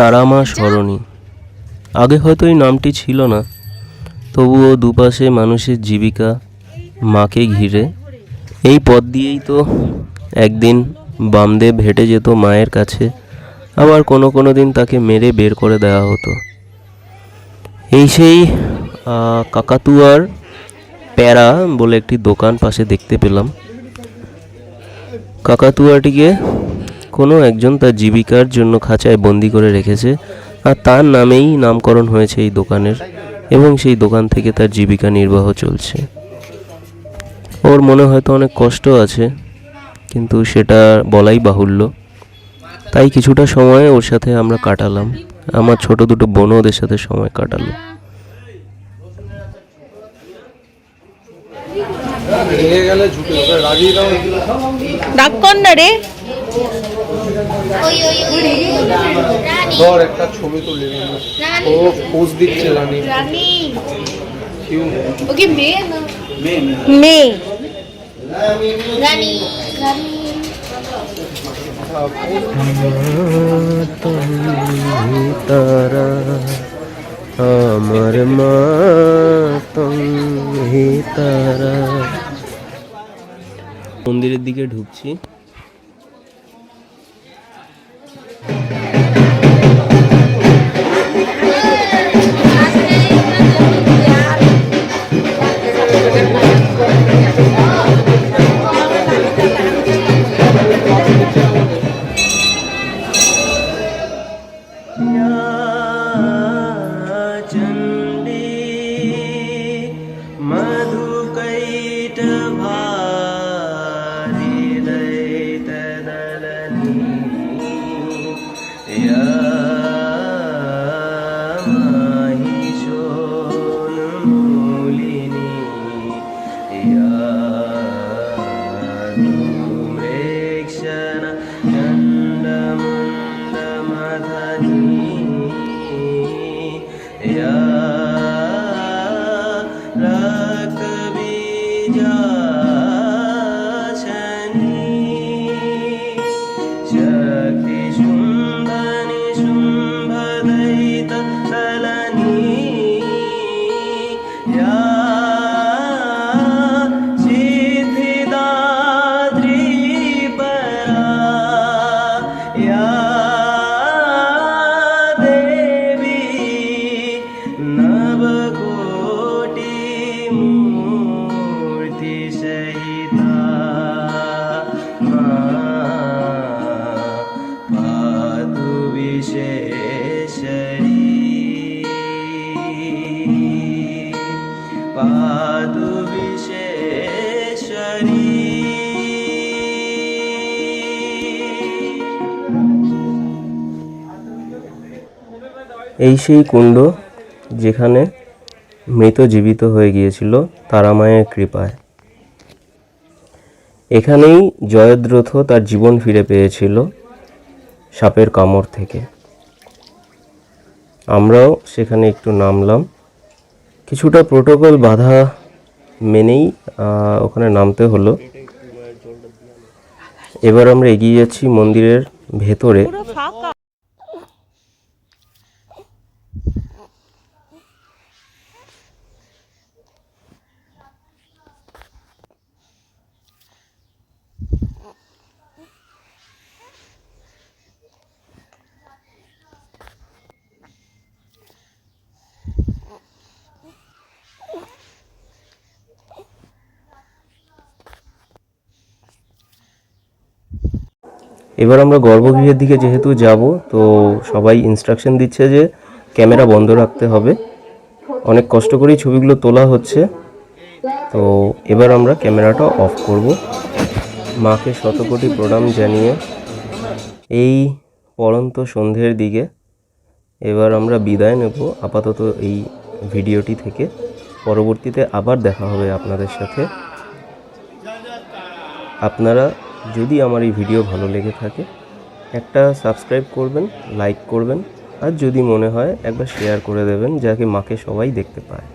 তারামা সরণি আগে হয়তো এই নামটি ছিল না, তবুও দুপাশে মানুষের জীবিকা, মাকে ঘিরে। এই পথ দিয়েই তো একদিন বামদেব হেঁটে যেত মায়ের কাছে, আবার কোনো কোনো দিন তাকে মেরে বের করে দেওয়া হতো। এই সেই কাকাতুয়ার প্যারা বলে একটি দোকান পাশে দেখতে পেলাম। কাকাতুয়াটিকে কোনো একজন তার জীবিকার জন্য খাঁচায় বন্দি করে রেখেছে আর তার নামেই নামকরণ হয়েছে এই দোকানের এবং সেই দোকান থেকে তার জীবিকা নির্বাহ চলছে। ওর মনে হয়তো অনেক কষ্ট আছে কিন্তু সেটা বলাই বাহুল্য। তাই কিছুটা সময় ওর সাথে আমরা কাটালাম। আমার ছোট দুটো বোনও ওদের সাথে সময় কাটালো। ডাক না রে। ধর একটা ছবি তুলে। ও পোজ দিচ্ছে রানী। ওকে মেয়ে না? মেয়ে। রানী। রানী তারা আমার মা তুমি তারা। মন্দিরের দিকে ঢুকছি। Ya Rakbi Ya এই সেই কুণ্ড যেখানে মৃত জীবিত হয়ে গিয়েছিল তারামায়ের কৃপায়। এখানেই জয়দ্রথ তার জীবন ফিরে পেয়েছিল সাপের কামড় থেকে। আমরাও সেখানে একটু নামলাম। কিছুটা প্রোটোকল বাধা মেনেই ওখানে নামতে হলো। এবার আমরা এগিয়ে যাচ্ছি মন্দিরের ভেতরে। এবার আমরা গর্ভগৃহের দিকে যেহেতু যাব, তো সবাই ইনস্ট্রাকশন দিচ্ছে যে ক্যামেরা বন্ধ রাখতে হবে। অনেক কষ্ট করেই ছবিগুলো তোলা হচ্ছে। তো এবার আমরা ক্যামেরাটা অফ করব। মাকে শতকোটি প্রণাম জানিয়ে এই পরন্ত সন্ধ্যের দিকে এবার আমরা বিদায় নেব আপাতত এই ভিডিওটি থেকে। পরবর্তীতে আবার দেখা হবে আপনাদের সাথে। আপনারা যদি আমার এই ভিডিও ভালো লেগে থাকে, একটা সাবস্ক্রাইব করবেন লাইক করবেন, আর যদি মনে হয় একবার শেয়ার করে দেবেন, যাকে মাকে সবাই দেখতে পায়।